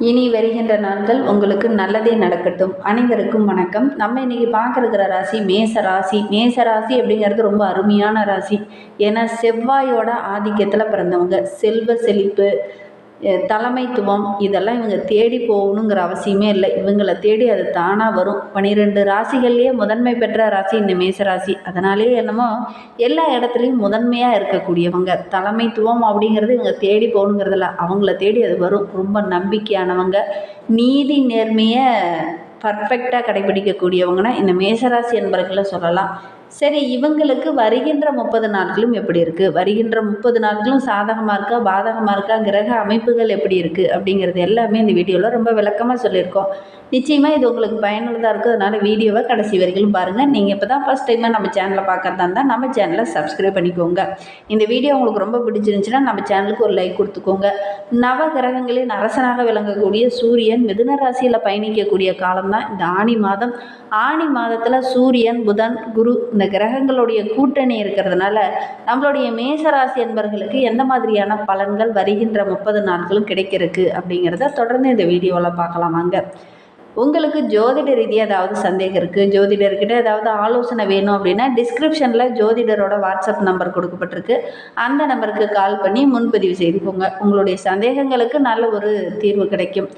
இனி வருகின்ற நாட்கள் உங்களுக்கு நல்லதே நடக்கட்டும். அனைவருக்கும் வணக்கம். நம்ம இன்னைக்கு பார்க்குற ராசி மேச ராசி. மேச ராசி அப்படிங்கிறது ரொம்ப அருமையான ராசி. ஏன்னா செவ்வாயோட ஆதிக்கத்தில் பிறந்தவங்க. செல்வ செழிப்பு தலைமைத்துவம் இதெல்லாம் இவங்க தேடி போகணுங்கிற அவசியமே இல்லை. இவங்களை தேடி அது தானாக வரும். பன்னிரெண்டு ராசிகள்லேயே முதன்மை பெற்ற ராசி இந்த மேசராசி. அதனாலே என்னமோ எல்லா இடத்துலையும் முதன்மையாக இருக்கக்கூடியவங்க. தலைமைத்துவம் அப்படிங்கிறது இவங்க தேடி போகணுங்கிறதில்ல. அவங்கள தேடி அது வரும். ரொம்ப நம்பிக்கையானவங்க. நீதி நேர்மையை பர்ஃபெக்டாக கடைபிடிக்கக்கூடியவங்கன்னா இந்த மேசராசி என்பர்களை சொல்லலாம். சரி இவங்களுக்கு வருகின்ற முப்பது நாட்களும் எப்படி இருக்குது வருகின்ற முப்பது நாட்களும் சாதகமாக இருக்கா? பாதகமாக இருக்கா? கிரக அமைப்புகள் எப்படி இருக்குது அப்படிங்கிறது எல்லாமே இந்த வீடியோவில் ரொம்ப விளக்கமாக சொல்லியிருக்கோம். நிச்சயமாக இது உங்களுக்கு பயனுள்ளதாக இருக்கும். அதனால் வீடியோவை கடைசி வரைக்கும் பாருங்கள் நீங்கள் இப்போ தான் ஃபஸ்ட் டைமாக நம்ம சேனலை பார்க்குறதா இருந்தால் நம்ம சேனலை சப்ஸ்கிரைப் பண்ணிக்கோங்க. இந்த வீடியோ உங்களுக்கு ரொம்ப பிடிச்சிருந்துச்சுன்னா நம்ம சேனலுக்கு ஒரு லைக் கொடுத்துக்கோங்க. நவ கிரகங்களின் அரசனாக விளங்கக்கூடிய சூரியன் மிதுன ராசியில் பயணிக்கக்கூடிய காலம்தான் இந்த ஆணி மாதம். ஆணி மாதத்தில் சூரியன் புதன் குரு இந்த கிரகங்களுடைய கூட்டணி இருக்கிறதுனால நம்மளுடைய மேசராசி என்பர்களுக்கு எந்த மாதிரியான பலன்கள் வருகின்ற முப்பது நாட்களும் கிடைக்கிறதுக்கு அப்படிங்கிறத தொடர்ந்து இந்த வீடியோவில் பார்க்கலாம் வாங்க. உங்களுக்கு ஜோதிட ரீதியாக ஏதாவது சந்தேகம் இருக்குது ஜோதிடர்கிட்ட ஏதாவது ஆலோசனை வேணும் அப்படின்னா டிஸ்கிரிப்ஷனில் ஜோதிடரோட வாட்ஸ்அப் நம்பர் கொடுக்கப்பட்டிருக்கு. அந்த நம்பருக்கு கால் பண்ணி முன்பதிவு செய்துக்கோங்க. உங்களுடைய சந்தேகங்களுக்கு நல்ல ஒரு தீர்வு கிடைக்கும்.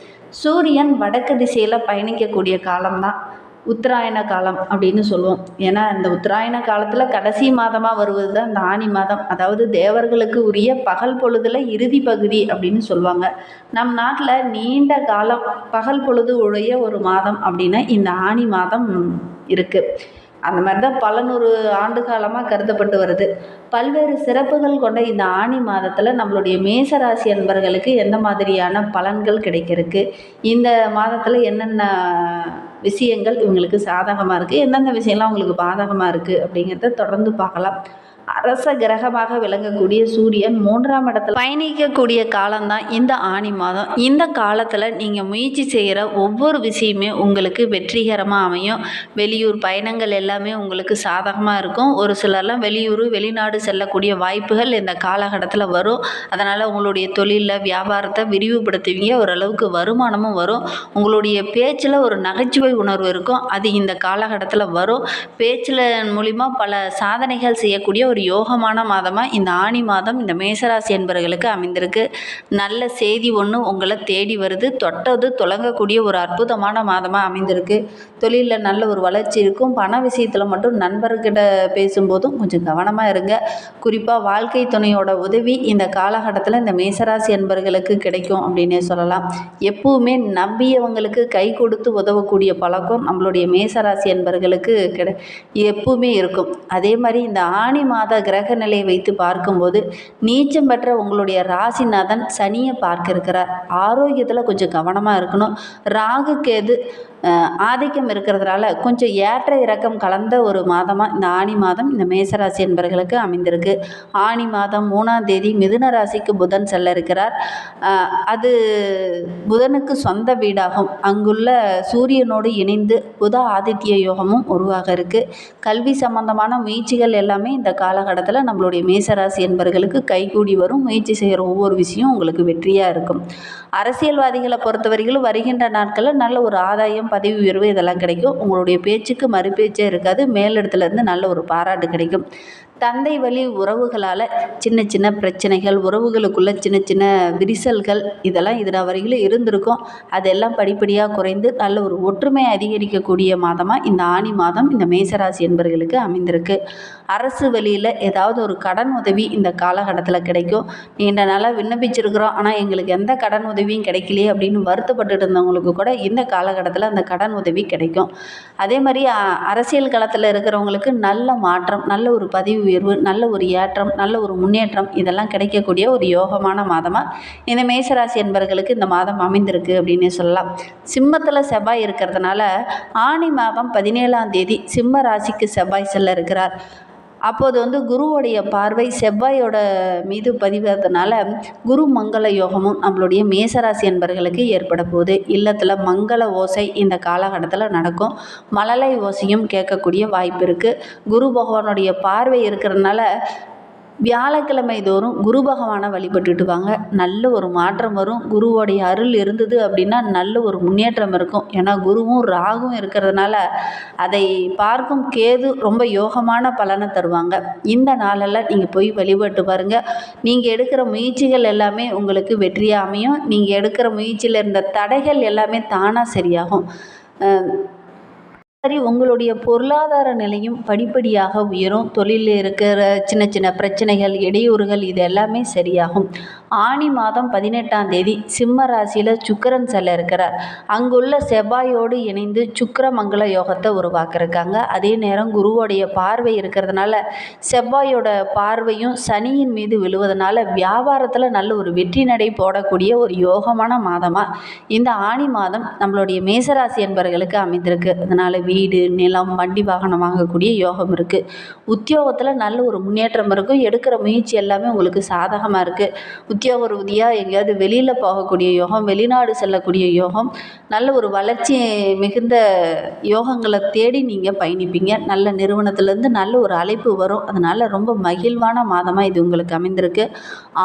சூரியன் வடக்கு திசையில் பயணிக்கக்கூடிய காலம்தான். உத்தராயண காலம் அப்படின்னு சொல்லுவோம். ஏன்னா இந்த உத்தராயண காலத்தில் கடைசி மாதமாக வருவது தான் இந்த ஆணி மாதம். அதாவது தேவர்களுக்கு உரிய பகல் பொழுதுல இறுதி பகுதி அப்படின்னு சொல்லுவாங்க. நம் நாட்டில் நீண்ட காலம் பகல் பொழுது உடைய ஒரு மாதம் அப்படின்னா இந்த ஆணி மாதம் இருக்குது அந்த மாதிரி தான் பல நூறு ஆண்டு காலமாக கருதப்பட்டு வருது. பல்வேறு சிறப்புகள் கொண்ட இந்த ஆணி மாதத்தில் நம்மளுடைய மேசராசி அன்பர்களுக்கு எந்த மாதிரியான பலன்கள் கிடைக்கிறதுக்கு? இந்த மாதத்தில் என்னென்ன விஷயங்கள் இவங்களுக்கு சாதகமாக இருக்குது எந்தெந்த விஷயம்லாம் உங்களுக்கு பாதகமாக இருக்குது அப்படிங்கிறத தொடர்ந்து பார்க்கலாம். அரச கிரகமாக விளங்கக்கூடிய சூரியன் மூன்றாம் இடத்துல பயணிக்கக்கூடிய காலம்தான் இந்த ஆணி மாதம். இந்த காலத்தில் நீங்கள் முயற்சி செய்கிற ஒவ்வொரு விஷயமே உங்களுக்கு வெற்றிகரமாக அமையும். வெளியூர் பயணங்கள் எல்லாமே உங்களுக்கு சாதகமாக இருக்கும். ஒரு சிலர்லாம் வெளியூர் வெளிநாடு செல்லக்கூடிய வாய்ப்புகள் இந்த காலகட்டத்தில் வரும். அதனால் உங்களுடைய தொழிலில் வியாபாரத்தை விரிவுபடுத்துவீங்க. ஓரளவுக்கு வருமானமும் வரும். உங்களுடைய பேச்சில் ஒரு நகைச்சுவை உணர்வு இருக்கும். அது இந்த காலகட்டத்தில் வரும். பேச்சில் மூலிமா பல சாதனைகள் செய்யக்கூடிய ஒரு யோகமான மாதமாக இந்த ஆணி மாதம் இந்த மேசராசி என்பவர்களுக்கு அமைந்திருக்கு. நல்ல செய்தி ஒன்று உங்களை தேடி வருது. தொட்டது தொடங்கக்கூடிய ஒரு அற்புதமான மாதமாக அமைந்திருக்கு. தொழிலில் நல்ல ஒரு வளர்ச்சி இருக்கும். பண விஷயத்தில் மட்டும் நண்பர்கிட்ட பேசும்போதும் கொஞ்சம் கவனமாக இருங்க. குறிப்பாக வாழ்க்கை துணையோட உதவி இந்த காலகட்டத்தில் இந்த மேசராசி என்பர்களுக்கு கிடைக்கும் அப்படின்னே சொல்லலாம். எப்பவுமே நம்பியவங்களுக்கு கை கொடுத்து உதவக்கூடிய பழக்கம் நம்மளுடைய மேசராசி என்பர்களுக்கு கிடை எப்பவுமே இருக்கும். அதே மாதிரி இந்த ஆணி மாதம் மாத கிரக நிலையை வைத்து பார்க்கும்போது நீச்சம் பெற்ற உங்களுடைய ராசிநாதன் சனியை பார்க்க இருக்கிறார். ஆரோக்கியத்தில் கொஞ்சம் கவனமாக இருக்கணும். ராகு கேது ஆதிக்கம் இருக்கிறதுனால கொஞ்சம் ஏற்ற இறக்கம் கலந்த ஒரு மாதமாக இந்த ஆணி மாதம் இந்த மேசராசி என்பர்களுக்கு அமைந்திருக்கு. ஆணி மாதம் மூணாம் தேதி மிதுன ராசிக்கு புதன் செல்ல இருக்கிறார். அது புதனுக்கு சொந்த வீடாகும். அங்குள்ள சூரியனோடு இணைந்து புத ஆதித்ய யோகமும் உருவாக இருக்குது கல்வி சம்பந்தமான முயற்சிகள் எல்லாமே இந்த காலகட்டத்தில் நம்மளுடைய மேசராசி என்பர்களுக்கு கைகூடி வரும். முயற்சி செய்கிற ஒவ்வொரு விஷயம் உங்களுக்கு வெற்றியாக இருக்கும். அரசியல்வாதிகளை பொறுத்தவரையிலும் வருகின்ற நாட்களில் நல்ல ஒரு ஆதாயம் பதவி உயர்வு இதெல்லாம் கிடைக்கும். உங்களுடைய பேச்சுக்கு மறுபேச்சே இருக்காது. மேலிடத்துலேருந்து நல்ல ஒரு பாராட்டு கிடைக்கும். தந்தை வழி உறவுகளால் சின்ன சின்ன பிரச்சனைகள் உறவுகளுக்குள்ள சின்ன சின்ன விரிசல்கள் இதெல்லாம் இதில் வரையிலும் இருந்திருக்கும். அதெல்லாம் படிப்படியாக குறைந்து நல்ல ஒரு ஒற்றுமை அதிகரிக்கக்கூடிய மாதமாக இந்த ஆணி மாதம் இந்த மேசராசி என்பவர்களுக்கு அமைந்திருக்கு. அரசு வழியில் ஏதாவது ஒரு கடன் உதவி இந்த காலகட்டத்தில் கிடைக்கும். நீண்ட நாளாக விண்ணப்பிச்சிருக்கிறோம். ஆனால் எங்களுக்கு எந்த கடன் உதவியும் கிடைக்கலையே அப்படின்னு வருத்தப்பட்டுட்டு இருந்தவங்களுக்கு கூட இந்த காலகட்டத்தில் அந்த கடன் உதவி கிடைக்கும். அதே மாதிரி அரசியல் களத்தில் இருக்கிறவங்களுக்கு நல்ல மாற்றம் நல்ல ஒரு பதிவு உயர்வு நல்ல ஒரு ஏற்றம் நல்ல ஒரு முன்னேற்றம் இதெல்லாம் கிடைக்கக்கூடிய ஒரு யோகமான மாதமாக இந்த மேசராசி என்பவர்களுக்கு இந்த மாதம் அமைந்திருக்கு அப்படின்னு சொல்லலாம். சிம்மத்தில் செவ்வாய் இருக்கிறதுனால ஆணி மாதம் பதினேழாம் தேதி சிம்ம ராசிக்கு செவ்வாய் செல்ல இருக்கிறார். அப்போது வந்து குருவுடைய பார்வை செவ்வாயோட மீது பதிவதனால குரு மங்கள யோகமும் நம்மளுடைய மேசராசி என்பர்களுக்கு ஏற்பட போகுது. இல்லத்தில் மங்கள ஓசை இந்த காலகட்டத்தில் நடக்கும். மழலை ஓசையும் கேட்கக்கூடிய வாய்ப்பு இருக்குது குரு பகவானுடைய பார்வை இருக்கிறதுனால வியாழக்கிழமை தோறும் குரு பகவானை வழிபட்டுட்டு வாங்க நல்ல ஒரு மாற்றம் வரும். குருவோடைய அருள் இருந்தது அப்படின்னா நல்ல ஒரு முன்னேற்றம் இருக்கும். ஏன்னா குருவும் ராகும் இருக்கிறதுனால அதை பார்க்கும் கேது ரொம்ப யோகமான பலனை தருவாங்க. இந்த நாளெல்லாம் நீங்கள் போய் வழிபட்டு பாருங்கள் நீங்கள் எடுக்கிற முயற்சிகள் எல்லாமே உங்களுக்கு வெற்றியாக அமையும். நீங்கள் எடுக்கிற முயற்சியில் இருந்த தடைகள் எல்லாமே தானாக சரியாகும். சரி உங்களுடைய பொருளாதார நிலையும் படிப்படியாக உயரும். தொழிலில் இருக்கிற சின்ன சின்ன பிரச்சனைகள் இடையூறுகள் இது எல்லாமே சரியாகும். ஆனி மாதம் பதினெட்டாம் தேதி சிம்ம ராசியில் சுக்கரன் செல்ல இருக்கிறார். அங்குள்ள செவ்வாயோடு இணைந்து சுக்கிரமங்கல யோகத்தை உருவாக்கியிருக்காங்க. அதே நேரம் குருவோடைய பார்வை இருக்கிறதுனால செவ்வாயோட பார்வையும் சனியின் மீது விழுவதனால வியாபாரத்தில் நல்ல ஒரு வெற்றி நடை போடக்கூடிய ஒரு யோகமான மாதமாக இந்த ஆனி மாதம் நம்மளுடைய மேசராசி என்பவர்களுக்கு அமைந்திருக்கு. அதனால் வீடு நிலம் வண்டி வாகனம் வாங்கக்கூடிய யோகம் இருக்குது உத்தியோகத்தில் நல்ல ஒரு முன்னேற்றம் இருக்கும் எடுக்கிற முயற்சி எல்லாமே உங்களுக்கு சாதகமாக இருக்குது உத்தியோக ரீதியாக எங்கேயாவது வெளியில் போகக்கூடிய யோகம் வெளிநாடு செல்லக்கூடிய யோகம் நல்ல ஒரு வளர்ச்சி மிகுந்த யோகங்களை தேடி நீங்கள் பயணிப்பீங்க. நல்ல நிறுவனத்துலேருந்து நல்ல ஒரு அழைப்பு வரும். அதனால் ரொம்ப மகிழ்வான மாதமாக இது உங்களுக்கு அமைந்திருக்கு.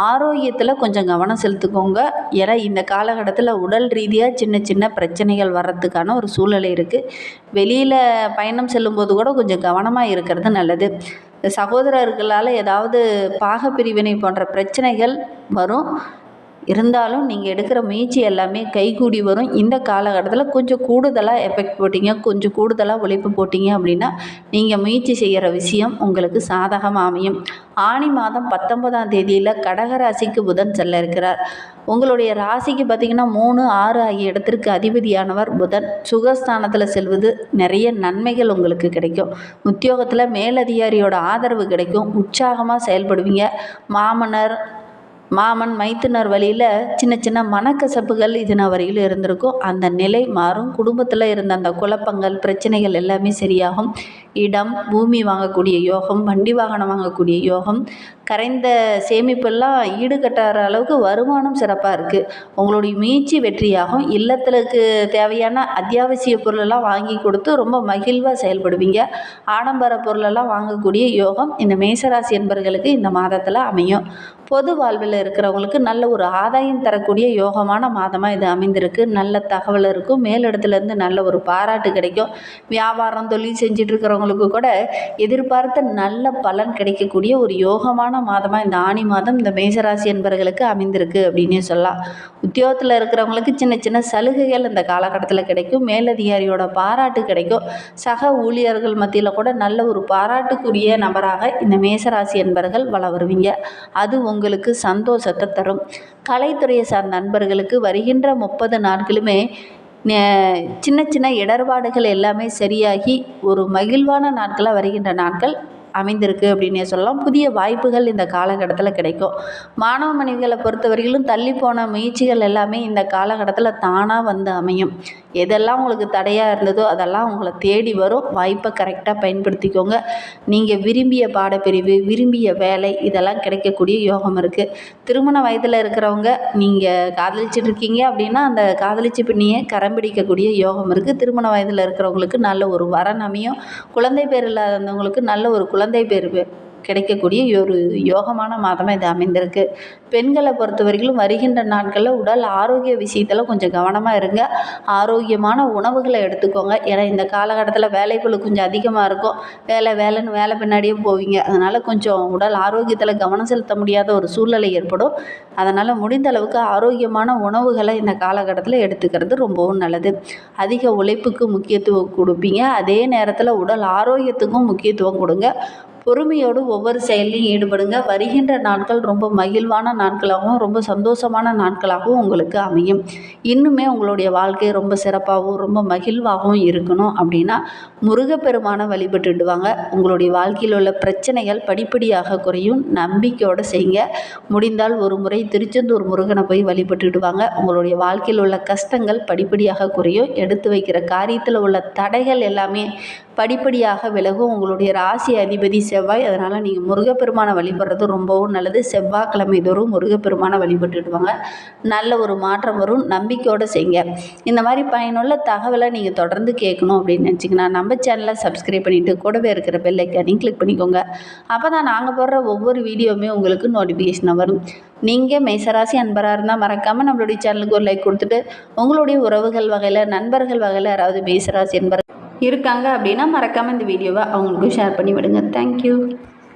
ஆரோக்கியத்தில் கொஞ்சம் கவனம் செலுத்துக்கோங்க. ஏன்னா இந்த காலகட்டத்தில் உடல் ரீதியாக சின்ன சின்ன பிரச்சனைகள் வர்றதுக்கான ஒரு சூழ்நிலை இருக்குது வெளி வெளியில் பயணம் செல்லும்போது கூட கொஞ்சம் கவனமாக இருக்கிறது நல்லது. சகோதரர்களால் ஏதாவது பாகப்பிரிவினை போன்ற பிரச்சனைகள் வரும். இருந்தாலும் நீங்கள் எடுக்கிற முயற்சி எல்லாமே கைகூடி வரும். இந்த காலகட்டத்தில் கொஞ்சம் கூடுதலாக எஃபெக்ட் போட்டிங்க. கொஞ்சம் கூடுதலாக உழைப்பு போட்டிங்க அப்படின்னா நீங்கள் முயற்சி செய்கிற விஷயம் உங்களுக்கு சாதகமாக அமையும். ஆனி மாதம் பத்தொன்பதாம் தேதியில் கடகராசிக்கு புதன் செல்ல இருக்கிறார். உங்களுடைய ராசிக்கு பார்த்திங்கன்னா மூணு ஆறு ஆகிய இடத்திற்கு அதிபதியானவர் புதன். சுகஸ்தானத்தில் செல்வது நிறைய நன்மைகள் உங்களுக்கு கிடைக்கும். உத்தியோகத்தில் மேலதிகாரியோட ஆதரவு கிடைக்கும். உற்சாகமாக செயல்படுவீங்க. மாமனர் மாமன் மைத்துனர் வழியில் சின்ன சின்ன மனக்கசப்புகள் இதுன வரையில் இருந்திருக்கும். அந்த நிலை மாறும். குடும்பத்தில் இருந்த அந்த குழப்பங்கள் பிரச்சனைகள் எல்லாமே சரியாகும். இடம் பூமி வாங்கக்கூடிய யோகம் வண்டி வாகனம் வாங்கக்கூடிய யோகம் கரைந்த சேமிப்பெல்லாம் ஈடுகட்டாத அளவுக்கு வருமானம் சிறப்பாக இருக்குது உங்களுடைய முயற்சி வெற்றியாகும். இல்லத்திற்கு தேவையான அத்தியாவசிய பொருளெல்லாம் வாங்கி கொடுத்து ரொம்ப மகிழ்வாக செயல்படுவீங்க. ஆடம்பர பொருளெல்லாம் வாங்கக்கூடிய யோகம் இந்த மேசராசி என்பர்களுக்கு இந்த மாதத்தில் அமையும். பொது வாழ்வில் இருக்கிறவங்களுக்கு நல்ல ஒரு ஆதாயம் தரக்கூடிய யோகமான மாதமாக இது அமைந்திருக்கு. நல்ல தகவல் இருக்கும். மேலிடத்துலேருந்து நல்ல ஒரு பாராட்டு கிடைக்கும். வியாபாரம் தொழில் செஞ்சிட்ருக்கிறவங்களுக்கு கூட எதிர்பார்த்த நல்ல பலன் கிடைக்கக்கூடிய ஒரு யோகமான மாதமாக இந்த ஆணி மாதம் இந்த மேசராசி என்பவர்களுக்கு அமைந்திருக்கு அப்படின்னே சொல்லலாம். உத்தியோகத்தில் இருக்கிறவங்களுக்கு சின்ன சின்ன சலுகைகள் இந்த காலகட்டத்தில் கிடைக்கும். மேலதிகாரியோட பாராட்டு கிடைக்கும். சக ஊழியர்கள் மத்தியில் கூட நல்ல ஒரு பாராட்டுக்குரிய நபராக இந்த மேசராசி என்பவர்கள் வள வருவீங்க. அது உங்களுக்கு சந்தோஷத்தை தரும். கலைத்துறையை சார்ந்த நண்பர்களுக்கு வருகின்ற முப்பது நாட்களுமே சின்ன சின்ன இடர்பாடுகள் எல்லாமே சரியாகி ஒரு மகிழ்வான நாட்களாக வருகின்ற நாட்கள் அமைந்திருக்கு அப்படின்னே சொல்லலாம். புதிய வாய்ப்புகள் இந்த காலகட்டத்தில் கிடைக்கும். மாணவ மனைவிகளை பொறுத்தவரையிலும் தள்ளி போன முயற்சிகள் எல்லாமே இந்த காலகட்டத்தில் தானாக வந்து அமையும். எதெல்லாம் உங்களுக்கு தடையாக இருந்ததோ அதெல்லாம் உங்களை தேடி வரும். வாய்ப்பை கரெக்டாக பயன்படுத்திக்கோங்க. நீங்கள் விரும்பிய பாடப்பிரிவு விரும்பிய வேலை இதெல்லாம் கிடைக்கக்கூடிய யோகம் இருக்குது திருமண வயதில் இருக்கிறவங்க நீங்கள் காதலிச்சிட்டு இருக்கீங்க அப்படின்னா அந்த காதலிச்சு பின்னியே கரம் பிடிக்கக்கூடிய யோகம் இருக்குது திருமண வயதில் இருக்கிறவங்களுக்கு நல்ல ஒரு வரன் அமையும். குழந்தை பேர் இல்லாதவங்களுக்கு நல்ல ஒரு குழந்தை பேர் பெ- கிடைக்கக்கூடிய ஒரு யோகமான மாதமாக இது அமைந்திருக்கு. பெண்களை பொறுத்த வரைக்கும் வருகின்ற நாட்களில் உடல் ஆரோக்கிய விஷயத்தில் கொஞ்சம் கவனமாக இருங்க. ஆரோக்கியமான உணவுகளை எடுத்துக்கோங்க. ஏன்னா இந்த காலகட்டத்தில் வேலைக்குழு கொஞ்சம் அதிகமாக இருக்கும். வேலை வேலைன்னு வேலை பின்னாடியே போவீங்க. அதனால் கொஞ்சம் உடல் ஆரோக்கியத்தில் கவனம் செலுத்த முடியாத ஒரு சூழ்நிலை ஏற்படும். அதனால் முடிந்த அளவுக்கு ஆரோக்கியமான உணவுகளை இந்த காலகட்டத்தில் எடுத்துக்கிறது ரொம்பவும் நல்லது. அதிக உழைப்புக்கு முக்கியத்துவம் கொடுப்பீங்க. அதே நேரத்தில் உடல் ஆரோக்கியத்துக்கும் முக்கியத்துவம் கொடுங்க. பொறுமையோடு ஒவ்வொரு செயலையும் ஈடுபடுங்க. வருகின்ற நாட்கள் ரொம்ப மகிழ்வான நாட்களாகவும் ரொம்ப சந்தோஷமான நாட்களாகவும் உங்களுக்கு அமையும். இன்னுமே உங்களுடைய வாழ்க்கை ரொம்ப சிறப்பாகவும் ரொம்ப மகிழ்வாகவும் இருக்கணும் அப்படின்னா முருகப்பெருமான வழிபட்டுடுவாங்க உங்களுடைய வாழ்க்கையில் உள்ள பிரச்சனைகள் படிப்படியாக குறையும். நம்பிக்கையோடு செய்யுங்க. முடிந்தால் ஒரு முறை திருச்செந்தூர் முருகனை போய் வழிபட்டுடுவாங்க உங்களுடைய வாழ்க்கையில் உள்ள கஷ்டங்கள் படிப்படியாக குறையும். எடுத்து வைக்கிற காரியத்தில் உள்ள தடைகள் எல்லாமே படிப்படியாக விலகும். உங்களுடைய ராசி அதிபதி செவ்வாய். அதனால் நீங்கள் முருகப்பெருமானை வழிபடுறது ரொம்பவும் நல்லது. செவ்வாய்க்கிழமை தோறும் முருகப்பெருமானை வழிபட்டுடுவாங்க நல்ல ஒரு மாற்றம் வரும். நம்பிக்கையோடு செய்யுங்க இந்த மாதிரி பயனுள்ள தகவலை நீங்கள் தொடர்ந்து கேட்கணும் அப்படின்னு நினச்சிங்கன்னா நம்ம சேனலை சப்ஸ்கிரைப் பண்ணிவிட்டு கூடவே இருக்கிற பெல்லைக்கானையும் கிளிக் பண்ணிக்கோங்க. அப்போ தான் நாங்கள் போடுற ஒவ்வொரு வீடியோவுமே உங்களுக்கு நோட்டிஃபிகேஷனாக வரும். நீங்கள் மேசராசி அன்பராக இருந்தால் மறக்காமல் நம்மளுடைய சேனலுக்கு ஒரு லைக் கொடுத்துட்டு உங்களுடைய உறவுகள் வகையில் நண்பர்கள் வகையில் யாராவது மேசராசி என்பர் இருக்காங்க அப்படின்னா மறக்காமல் இந்த வீடியோவை அவங்களுக்கும் ஷேர் பண்ணி விடுங்க. தேங்க்யூ